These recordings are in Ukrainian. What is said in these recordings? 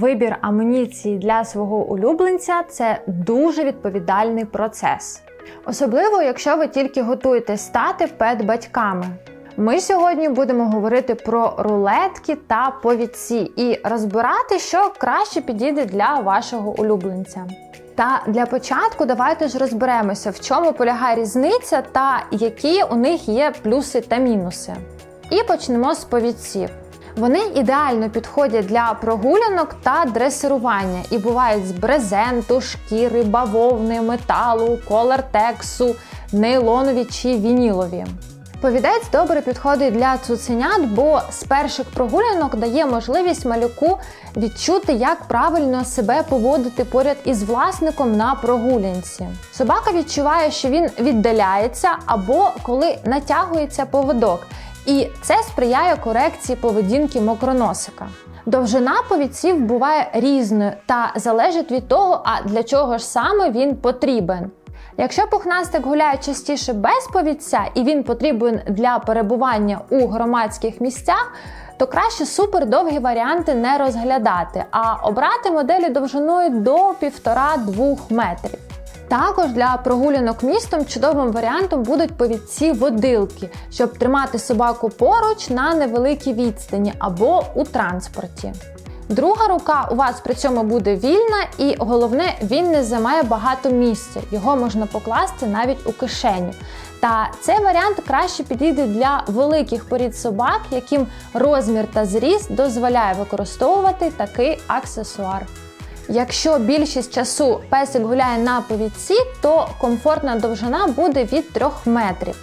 Вибір амуніції для свого улюбленця це дуже відповідальний процес. Особливо, якщо ви тільки готуєтесь стати педбатьками. Ми сьогодні будемо говорити про рулетки та повідці і розбирати, що краще підійде для вашого улюбленця. Та для початку давайте ж розберемося, в чому полягає різниця та які у них є плюси та мінуси. І почнемо з повідців. Вони ідеально підходять для прогулянок та дресирування і бувають з брезенту, шкіри, бавовни, металу, колертексу, нейлонові чи вінілові. Повідець добре підходить для цуценят, бо з перших прогулянок дає можливість малюку відчути, як правильно себе поводити поряд із власником на прогулянці. Собака відчуває, що він віддаляється або коли натягується поводок, і це сприяє корекції поведінки мокроносика. Довжина повідців буває різною та залежить від того, а для чого ж саме він потрібен. Якщо пухнастик гуляє частіше без повідця і він потрібен для перебування у громадських місцях, то краще супердовгі варіанти не розглядати, а обрати моделі довжиною до 1,5-2 метрів. Також для прогулянок містом чудовим варіантом будуть повідці водилки, щоб тримати собаку поруч на невеликій відстані або у транспорті. Друга рука у вас при цьому буде вільна, і головне, він не займає багато місця. Його можна покласти навіть у кишеню. Та цей варіант краще підійде для великих порід собак, яким розмір та зріст дозволяє використовувати такий аксесуар. Якщо більшість часу песик гуляє на повідці, то комфортна довжина буде від 3 метрів.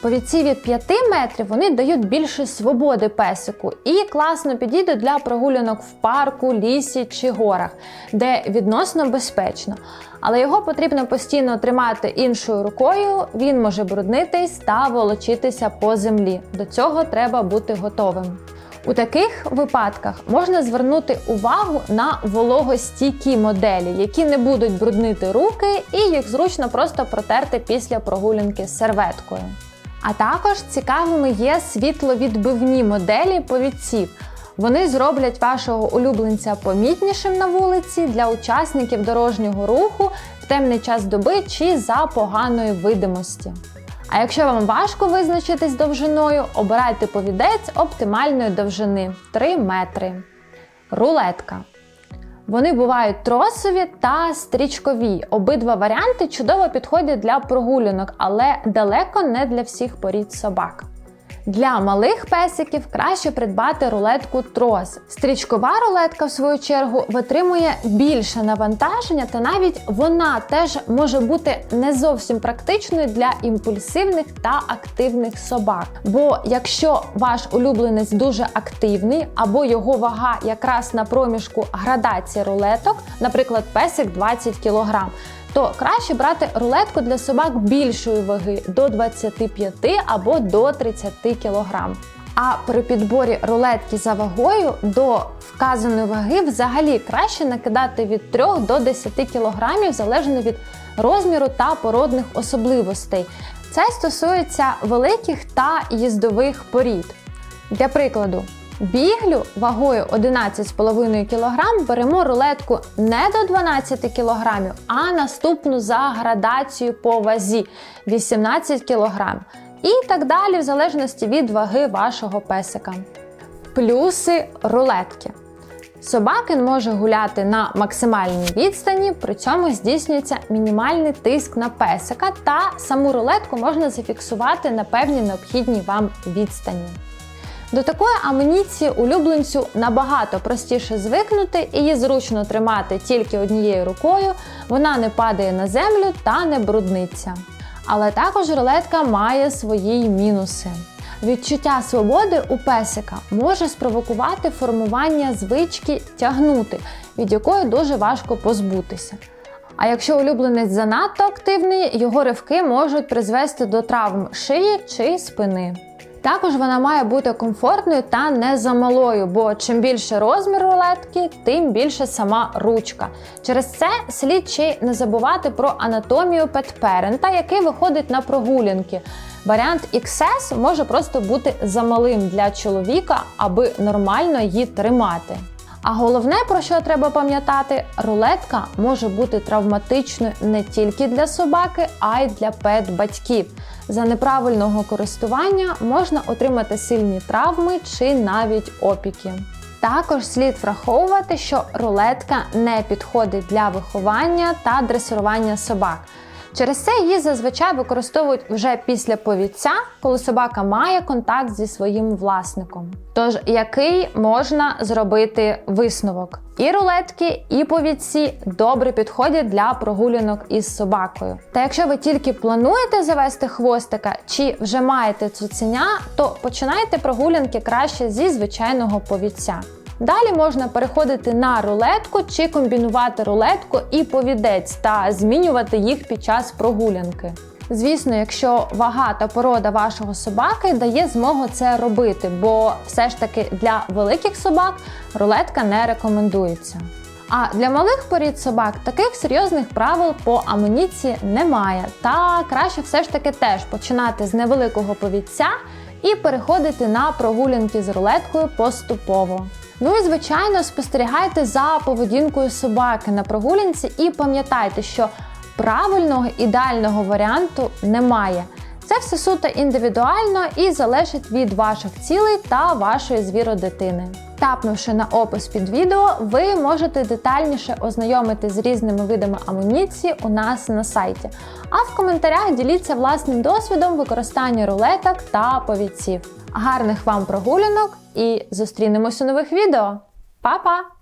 Повідці від 5 метрів вони дають більше свободи песику і класно підійдуть для прогулянок в парку, лісі чи горах, де відносно безпечно. Але його потрібно постійно тримати іншою рукою, він може бруднитись та волочитися по землі. До цього треба бути готовим. У таких випадках можна звернути увагу на вологостійкі моделі, які не будуть бруднити руки, і їх зручно просто протерти після прогулянки з серветкою. А також цікавими є світловідбивні моделі повідців. Вони зроблять вашого улюбленця помітнішим на вулиці для учасників дорожнього руху в темний час доби чи за поганої видимості. А якщо вам важко визначитись довжиною, обирайте повідець оптимальної довжини 3 метри. Рулетка. Вони бувають тросові та стрічкові. Обидва варіанти чудово підходять для прогулянок, але далеко не для всіх порід собак. Для малих песиків краще придбати рулетку трос. Стрічкова рулетка, в свою чергу, витримує більше навантаження, та навіть вона теж може бути не зовсім практичною для імпульсивних та активних собак. Бо якщо ваш улюбленець дуже активний, або його вага якраз на проміжку градації рулеток, наприклад, песик 20 кг, то краще брати рулетку для собак більшої ваги до 25 або до 30 кг. А при підборі рулетки за вагою до вказаної ваги взагалі краще накидати від 3 до 10 кг залежно від розміру та породних особливостей. Це стосується великих та їздових порід. Для прикладу, Біглю вагою 11,5 кг беремо рулетку не до 12 кг, а наступну за градацією по вазі 18 кг. І так далі, в залежності від ваги вашого песика. Плюси рулетки. Собакин може гуляти на максимальній відстані, при цьому здійснюється мінімальний тиск на песика, та саму рулетку можна зафіксувати на певній необхідній вам відстані. До такої амуніції улюбленцю набагато простіше звикнути, її зручно тримати тільки однією рукою, вона не падає на землю та не брудниться. Але також рулетка має свої мінуси. Відчуття свободи у песика може спровокувати формування звички тягнути, від якої дуже важко позбутися. А якщо улюбленець занадто активний, його ривки можуть призвести до травм шиї чи спини. Також вона має бути комфортною та не замалою, бо чим більше розмір рулетки, тим більше сама ручка. Через це слід ще не забувати про анатомію петперента, який виходить на прогулянки. Варіант XS може просто бути замалим для чоловіка, аби нормально її тримати. А головне, про що треба пам'ятати, рулетка може бути травматичною не тільки для собаки, а й для пет-батьків. За неправильного користування можна отримати сильні травми чи навіть опіки. Також слід враховувати, що рулетка не підходить для виховання та дресирування собак. Через це її зазвичай використовують вже після повідця, коли собака має контакт зі своїм власником. Тож, який можна зробити висновок? І рулетки, і повідці добре підходять для прогулянок із собакою. Та якщо ви тільки плануєте завести хвостика чи вже маєте цуценя, то починайте прогулянки краще зі звичайного повідця. Далі можна переходити на рулетку чи комбінувати рулетку і повідець та змінювати їх під час прогулянки. Звісно, якщо вага та порода вашого собаки дає змогу це робити, бо все ж таки для великих собак рулетка не рекомендується. А для малих порід собак таких серйозних правил по амуніції немає. Та краще все ж таки теж починати з невеликого повідця і переходити на прогулянки з рулеткою поступово. Ну і звичайно, спостерігайте за поведінкою собаки на прогулянці і пам'ятайте, що правильного ідеального варіанту немає. Це все суто індивідуально і залежить від ваших цілей та вашої звіродитини. Тапнувши на опис під відео, ви можете детальніше ознайомити з різними видами амуніції у нас на сайті. А в коментарях діліться власним досвідом використання рулеток та повідців. Гарних вам прогулянок і зустрінемось у нових відео. Па-па!